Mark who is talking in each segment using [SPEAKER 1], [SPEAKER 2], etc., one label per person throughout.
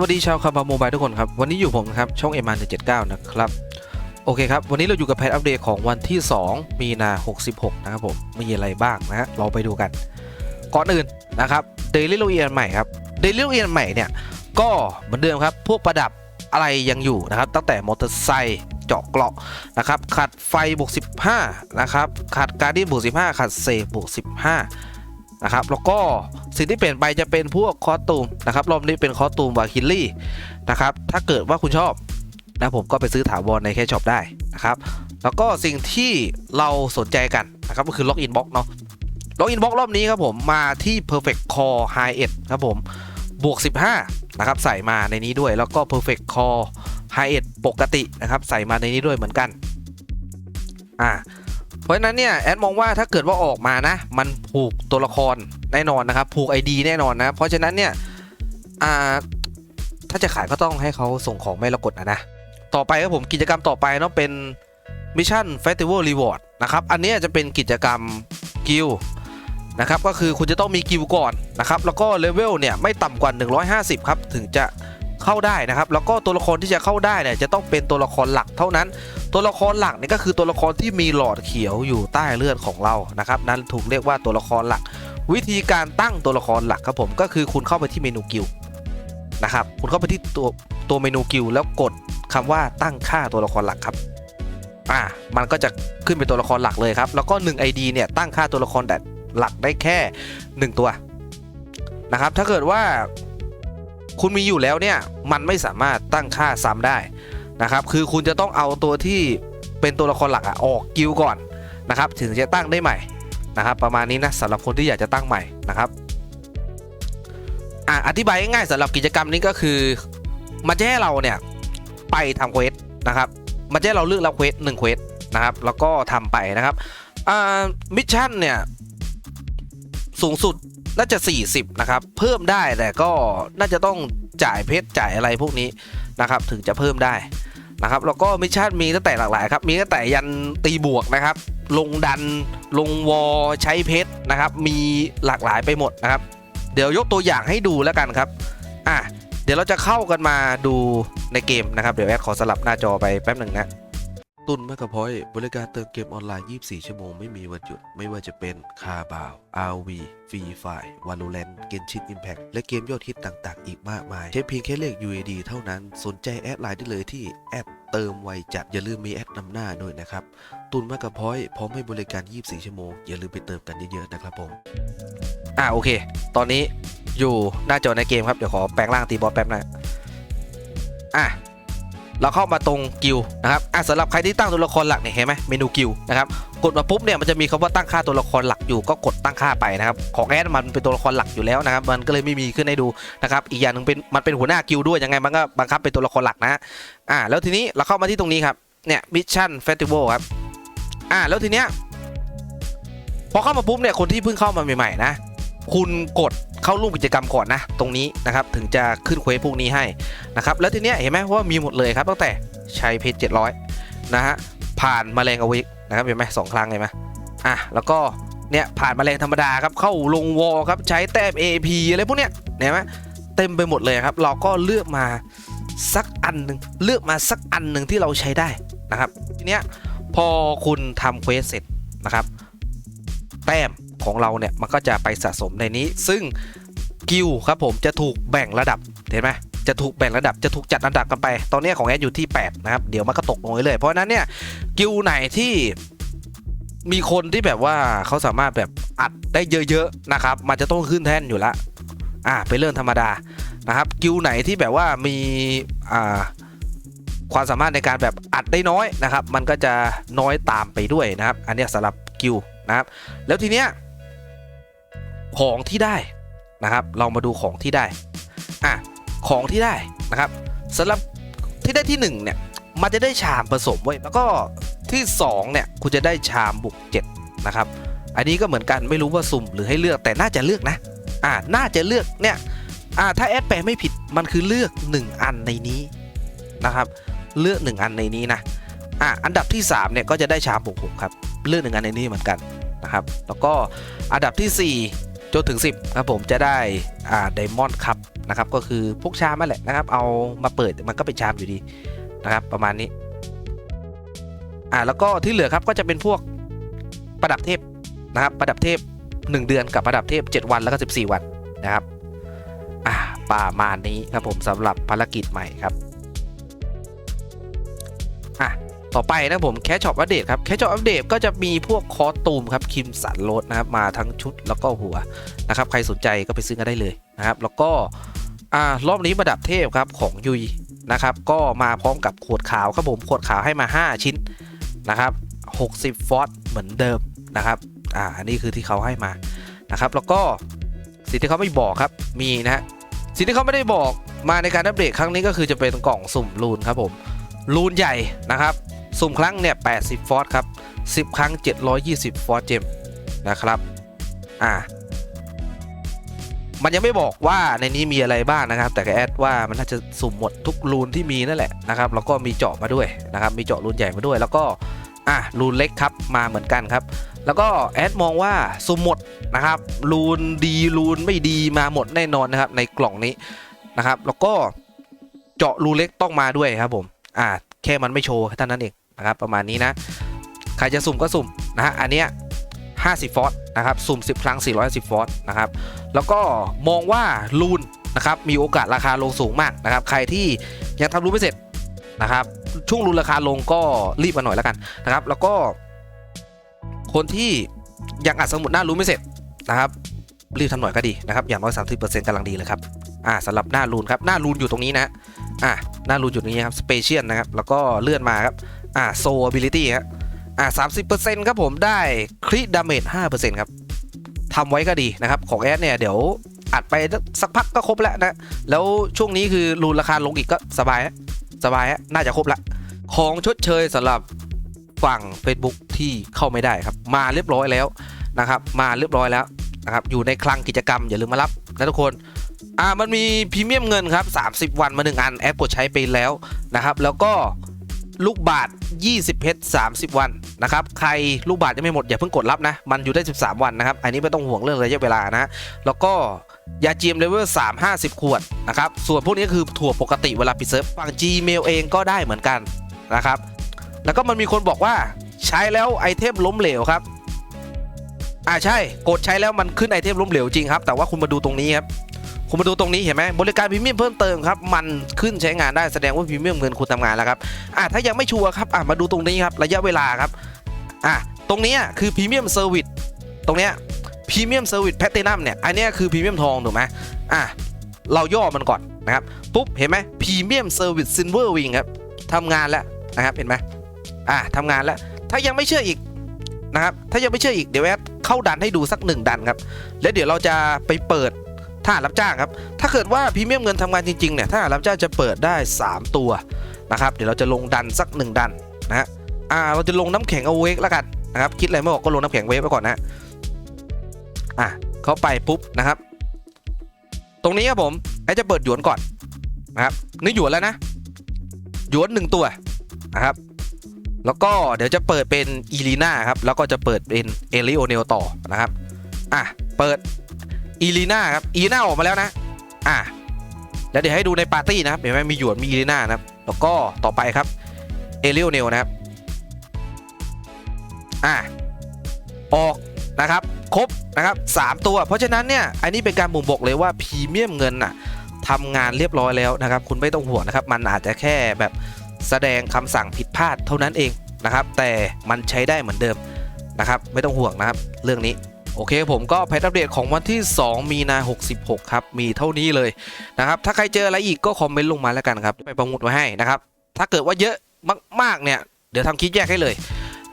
[SPEAKER 1] วัสดีชาวคาบาโมบายทุกคนครับ วันนี้อยู่ผมนะครับ ช่อง m 1 7 9นะครับ โอเคครับ วันนี้เราอยู่กับแพทอัปเดตของวันที่ 2 มีนา66นะครับผม มีอะไรบ้างนะฮะเราไปดูกัน ก่อนอื่นนะครับเดลิโลเอียนใหม่ครับเดลิโลเอียนใหม่เนี่ย ก็เหมือนเดิมครับ พวกประดับอะไรยังอยู่นะครับ ตั้งแต่มอเตอร์ไซค์เจาะเกราะนะครับขัดไฟบวก15นะครับขัดการ์ดี้บวก15ขัดเซฟบวก15 นะครับแล้วก็สิ่งที่เปลี่ยนไปจะเป็นพวกคอสตูมนะครับรอบนี้เป็นคอสตูมวาคิลลี่นะครับถ้าเกิดว่าคุณชอบนะผมก็ไปซื้อถาวรในแค่ช็อปได้นะครับแล้วก็สิ่งที่เราสนใจกันนะครับก็คือล็อกอินบ็อกเนาะล็อกอินบ็อกรอบนี้ครับผมมาที่ perfect core high end ครับผมบวก 15นะครับใส่มาในนี้ด้วยแล้วก็ perfect core high end ปกตินะครับใส่มาในนี้ด้วยเหมือนกันอ่า เพราะฉะนั้นเนี่ยแอดมองว่าถ้าเกิดว่าออกมานะ มันผูกตัวละครแน่นอนนะครับ ผูก ID แน่นอนนะ เพราะฉะนั้นเนี่ยอ่าถ้าจะขายก็ต้องให้เขาส่งของไม่ละกดนะนะ ต่อไปครับผมกิจกรรมต่อไปเนาะเป็น Mission Festival Reward นะครับ อันนี้จะเป็นกิจกรรมกิลนะครับ ก็คือคุณจะต้องมีกิลก่อนนะครับ แล้วก็เลเวลเนี่ยไม่ต่ำกว่า 150 ครับ ถึงจะ เข้าได้นะครับ แล้วก็ตัวละครที่จะเข้าได้เนี่ยจะต้องเป็นตัวละครหลักเท่านั้น ตัวละครหลักนี่ก็คือตัวละครที่มีหลอดเขียวอยู่ใต้เลือดของเรานะครับ นั่นถูกเรียกว่าตัวละครหลัก วิธีการตั้งตัวละครหลักครับผมก็คือคุณเข้าไปที่เมนูกิลนะครับ คุณเข้าไปที่ตัวตัวเมนูกิลแล้วกดคำว่าตั้งค่าตัวละครหลักครับอ่ามันก็จะขึ้นเป็นตัวละครหลักเลยครับ แล้วก็ 1 ID เนี่ยตั้งค่าตัวละครแต่หลักได้แค่ 1 ตัวนะครับ ถ้าเกิดว่า คุณมีอยู่แล้วเนี่ยมันไม่สามารถตั้งค่าซ้ำได้นะครับคือคุณจะต้องเอาตัวที่เป็นตัวละครหลักอะออกกิลก่อนนะครับถึงจะตั้งได้ใหม่นะครับประมาณนี้นะสำหรับคนที่อยากจะตั้งใหม่นะครับอะอธิบายง่ายๆสำหรับกิจกรรมนี้ก็คือมันจะให้เราเนี่ยไปทำเควสนะครับมันจะให้เราเลือกรับเควสหนึ่งเควสนะครับแล้วก็ทำไปนะครับอ่ามิชชั่นเนี่ยสูงสุด น่าจะ 40 นะครับ เพิ่มได้แต่ก็น่าจะต้องจ่ายเพชรจ่ายอะไรพวกนี้นะครับ ถึงจะเพิ่มได้นะครับแล้วก็มิชชั่นมีตั้งแต่หลากหลายครับ มีตั้งแต่ยันตีบวกนะครับ ลงดันลงวอใช้เพชรนะครับ มีหลากหลายไปหมดนะครับ เดี๋ยวยกตัวอย่างให้ดูแล้วกันครับอะเดี๋ยวเราจะเข้ากันมาดูในเกมนะครับ เดี๋ยวแอดขอสลับหน้าจอไปแป๊บหนึ่งนะ ตุนแมกกาพอยบริการเติมเกมออนไลน์ 24 ชั่วโมงไม่มีวันหยุด ไม่ว่าจะเป็นคาบาว RV ฟรีไฟ Valorant เกนชิน Impact และเกมยอดฮิตต่างๆ อีกมากมาย ใช้เพียงแค่เลข UAD เท่านั้น สนใจแอดไลน์ได้เลยที่แอดเติมไวจัด อย่าลืมมีแอดนำหน้าด้วยนะครับ ตุนแมกกาพอยพร้อมให้บริการ 24 ชั่วโมง อย่าลืมไปเติมกันเยอะๆนะครับผม อ่าโอเค ตอนนี้อยู่หน้าจอในเกมครับ เดี๋ยวขอแปลงร่างตีบอสแป๊บนะอะ เราเข้ามาตรงกิลนะครับอะสำหรับใครที่ตั้งตัวละครหลักเนี่ยเห็นไหมเมนูกิลนะครับกดมาปุ๊บเนี่ยมันจะมีคำว่าตั้งค่าตัวละครหลักอยู่ก็กดตั้งค่าไปนะครับของแอดมันเป็นตัวละครหลักอยู่แล้วนะครับมันก็เลยไม่มีขึ้นให้ดูนะครับอีกอย่างหนึ่งเป็นมันเป็นหัวหน้ากิลด้วยยังไงมันก็บังคับเป็นตัวละครหลักนะอ่าแล้วทีนี้เราเข้ามาที่ตรงนี้ครับเนี่ยมิชชั่นเฟสติวัลครับอ่าแล้วทีเนี้ยพอเข้ามาปุ๊บเนี่ยคนที่เพิ่งเข้ามาใหม่ๆนะคุณกด เข้าร่วมกิจกรรมก่อนนะ ตรงนี้นะครับถึงจะขึ้นเควสพวกนี้ให้นะครับแล้วทีเนี้ยเห็นไหมว่ามีหมดเลยครับตั้งแต่ใช้เพจ700 นะฮะผ่านมาแมลงอวิกนะครับเห็นไหมสองครั้งเห็นไหมอะแล้วก็เนี่ยผ่านมาแมลงธรรมดาครับเข้าลงวอลครับใช้แต้ม AP อะไรพวกเนี้ยเห็นไหมเต็มไปหมดเลยครับ เราก็เลือกมาสักอันหนึ่งเลือกมาสักอันหนึ่งที่เราใช้ได้นะครับทีเนี้ยพอคุณทำเควสเสร็จนะครับ แต้ม ของเราเนี่ยมันก็จะไปสะสมในนี้ ซึ่งกิลครับผมจะถูกแบ่งระดับเห็นไหมจะถูกแบ่งระดับจะถูกจัดอันดับกันไป ตอนนี้ของแอดอยู่ที่ 8 นะครับ เดี๋ยวมันก็ตกลงเลย เพราะนั้นเนี่ยกิลไหนที่มีคนที่แบบว่าเขาสามารถแบบอัดได้เยอะๆนะครับ มันจะต้องขึ้นแท่นอยู่ละอ่าเป็นเรื่องธรรมดานะครับกิลไหนที่แบบว่ามีอ่าความสามารถในการแบบอัดได้น้อยนะครับ มันก็จะน้อยตามไปด้วยนะครับ อันนี้สำหรับกิลนะครับ แล้วทีเนี้ย ของที่ได้นะครับ เรามาดูของที่ได้อะของที่ได้นะครับสำหรับที่ได้ที่1เนี่ยมันจะได้ชามผสมไว้ยแล้วก็ที่2เนี่ยคุณจะได้ชามบุก7นะครับอันนี้ก็เหมือนกันไม่รู้ว่าสุ่มหรือให้เลือกแต่น่าจะเลือกนะอ่าน่าจะเลือกเนี่ยอ่าถ้าแอดแปลไม่ผิดมันคือเลือก 1 อันในนี้นะครับเลือก 1 อันในนี้นะอ่าอันดับที่3เนี่ยก็จะได้ชามบุก6ครับเลือกหนึ่งอันในนี้เหมือนกันนะครับแล้วก็อันดับที่ 4 จนถึง 10ครับผมจะได้อ่าไดมอนด์คัพนะครับก็คือพวกชามนั่นแหละนะครับ เอามาเปิดมันก็เป็นชามอยู่ดีนะครับ ประมาณนี้อ่าแล้วก็ที่เหลือครับก็จะเป็นพวกประดับเทพนะครับ ประดับเทพ 1 เดือนกับประดับเทพ 7 วันแล้วก็14 วันนะครับอ่าประมาณนี้ครับผมสำหรับภารกิจใหม่ครับ ต่อไปนะผมแคชช็อปอัปเดตครับแคชช็อปอัปเดตก็จะมีพวกคอตูมครับคิมสันโรดนะครับมาทั้งชุดแล้วก็หัวนะครับใครสนใจก็ไปซื้อกันได้เลยนะครับแล้วก็อ่ารอบนี้ประดับเทพครับของยุยนะครับก็มาพร้อมกับขวดขาวครับผมขวดขาวให้มา 5 ชิ้นนะครับ60 ฟอสเหมือนเดิมนะครับอ่าอันนี้คือที่เขาให้มานะครับแล้วก็สิ่งที่เขาไม่บอกครับมีนะฮะสิ่งที่เขาไม่ได้บอกมาในการอัปเดตครั้งนี้ก็คือจะเป็นกล่องสุ่มรูนครับผมรูนใหญ่นะครับ สุ่มครั้งเนี่ย80 ฟอสครับ 10 ครั้ง 720 ฟอสเจมนะครับอ่ามันยังไม่บอกว่าในนี้มีอะไรบ้างนะครับ แต่ก็แอดว่ามันน่าจะสุ่มหมดทุกรูนที่มีนั่นแหละนะครับแล้วก็มีเจาะมาด้วยนะครับ มีเจาะรูนใหญ่มาด้วย แล้วก็อะรูนเล็กครับมาเหมือนกันครับ แล้วก็แอดมองว่าสุ่มหมดนะครับรูนดีรูนไม่ดีมาหมดแน่นอนนะครับ ในกล่องนี้นะครับ แล้วก็เจาะรูเล็กต้องมาด้วยครับผมอ่าแค่มันไม่โชว์เท่านั้นเอง นะครับประมาณนี้นะ ใครจะสุ่มก็สุ่มนะฮะอันเนี้ย50 ฟอสนะครับสุ่ม 10 ครั้ง410ฟอสนะครับแล้วก็มองว่าลูนนะครับมีโอกาสราคาลงสูงมากนะครับใครที่ยังทำรูนไม่เสร็จนะครับช่วงรูนราคาลงก็รีบมาหน่อยแล้วกันนะครับ แล้วก็ คนที่ยังอัดสมุดหน้ารูนไม่เสร็จนะครับ รีบทำหน่อยก็ดีนะครับ อย่างน้อย30%กำลังดีเลยครับอ่าสำหรับหน้ารูนครับหน้ารูนอยู่ตรงนี้นะอะหน้ารูนจุดนี้ครับสเปเชียลนะครับแล้วก็เลื่อนมาครับ อะโซ ability ครับอะสามสิบเปอร์เซ็นต์ครับผมได้คริดาเมจห้าเปอร์เซ็นต์ครับทำไว้ก็ดีนะครับ ของแอดเนี่ยเดี๋ยวอัดไปสักพักก็ครบแล้วนะ แล้วช่วงนี้คือรูนราคาลงอีกก็สบายฮะสบายฮะน่าจะครบละของชดเชยสำหรับฝั่ง Facebook ที่เข้าไม่ได้ครับ มาเรียบร้อยแล้วนะครับ มาเรียบร้อยแล้วนะครับอยู่ในคลังกิจกรรมอย่าลืมมารับนะทุกคนอ่ามันมีพรีเมียมเงินครับ 30 วันมา 1 อันแอปกดใช้ไปแล้วนะครับ แล้วก็ ลูกบาท 20 เพชร 30 วันนะครับ ใครลูกบาทยังไม่หมดอย่าเพิ่งกดรับนะ มันอยู่ได้ 13 วันนะครับ อันนี้ไม่ต้องห่วงเรื่องระยะเวลานะ แล้วก็ยาจีมเลเวล3 50 ขวดนะครับ ส่วนพวกนี้คือถั่วปกติเวลาปิดเซิร์ฟฝั่ง Gmail เองก็ได้เหมือนกันนะครับ แล้วก็มันมีคนบอกว่าใช้แล้วไอเทมล้มเหลวครับ อ่าใช่ กดใช้แล้วมันขึ้นไอเทมล้มเหลวจริงครับ แต่ว่าคุณมาดูตรงนี้ครับ คุณมาดูตรงนี้เห็นไหมบริการพรีเมียมเพิ่มเติมครับ มันขึ้นใช้งานได้แสดงว่าพรีเมียมเงินคุณทำงานแล้วครับอะถ้ายังไม่ชัวร์ครับอะมาดูตรงนี้ครับระยะเวลาครับอะตรงนี้คือพรีเมียมเซอร์วิสตรงเนี้ยพรีเมียมเซอร์วิสแพตตินัมเนี่ยอันเนี้ยคือพรีเมียมทองถูกไหมอะเราย่อมันก่อนนะครับปุ๊บเห็นไหมพรีเมียมเซอร์วิสซิลเวอร์วิงครับทำงานแล้วนะครับเห็นไหมอะทำงานแล้วถ้ายังไม่เชื่ออีกนะครับถ้ายังไม่เชื่ออีกเดี๋ยวแอดเข้าดันให้ดูสักหนึ่งดันครับแล้วเดี๋ยวเราจะไปเปิด ถ้าหารรับจ้างครับ ถ้าเกิดว่าพรีเมียมเงินทำงานจริงๆเนี่ยถ้าหารรับจ้างจะเปิดได้ 3 ตัวนะครับ เดี๋ยวเราจะลงดันสัก 1 ดันนะฮะอ่าเราจะลงน้ำแข็งเอาเวกแล้วกันนะครับ คิดอะไรไม่ออกก็ลงน้ำแข็งเวกไปก่อนนะอะเข้าไปปุ๊บนะครับ ตรงนี้ครับผมไอจะเปิดหยวนก่อนนะครับนี่หยวนแล้วนะหยวนหนึ่งตัวนะครับ แล้วก็เดี๋ยวจะเปิดเป็นอีลีน่าครับแล้วก็จะเปิดเป็นเอลิโอเนลต่อนะครับอะเปิด อีลีน่าครับอีลีน่าออกมาแล้วนะ อะแล้วเดี๋ยวให้ดูในปาร์ตี้นะครับเห็นไหมมีหยวนมีอีลีน่านะครับ แล้วก็ต่อไปครับเอลิโอเนลนะครับ อะออกนะครับ ครบนะครับสามตัว เพราะฉะนั้นเนี่ยอันนี้เป็นการบ่งบอกเลยว่าพรีเมียมเงินน่ะทำงานเรียบร้อยแล้วนะครับ คุณไม่ต้องห่วงนะครับ มันอาจจะแค่แบบแสดงคำสั่งผิดพลาดเท่านั้นเองนะครับ แต่มันใช้ได้เหมือนเดิมนะครับ ไม่ต้องห่วงนะครับ เรื่องนี้ โอเคผมก็แพทอัปเดตของวันที่ 2 มีนา66 ครับ มีเท่านี้เลยนะครับ ถ้าใครเจออะไรอีกก็คอมเมนต์ลงมาแล้วกันครับ ไปประมุดไว้ให้นะครับ ถ้าเกิดว่าเยอะมากๆเนี่ย เดี๋ยวทำคลิปแยกให้เลย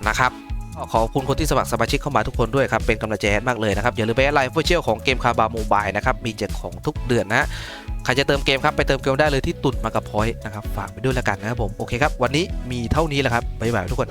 [SPEAKER 1] นะครับก็ขอบคุณคนที่สมัครสมาชิกเข้ามาทุกคนด้วยครับ เป็นกำลังใจให้มากเลยนะครับ อย่าลืมไปแอดไลน์โซเชียลของเกมคาบาโมบายนะครับ มีแจกของทุกเดือนนะใครจะเติมเกมครับไปเติมเกมได้เลยที่ตุนมากับพอยต์นะครับฝากไปด้วยแล้วกันนะครับผมโอเคครับวันนี้มีเท่านี้แหละครับบ๊ายบายทุกคน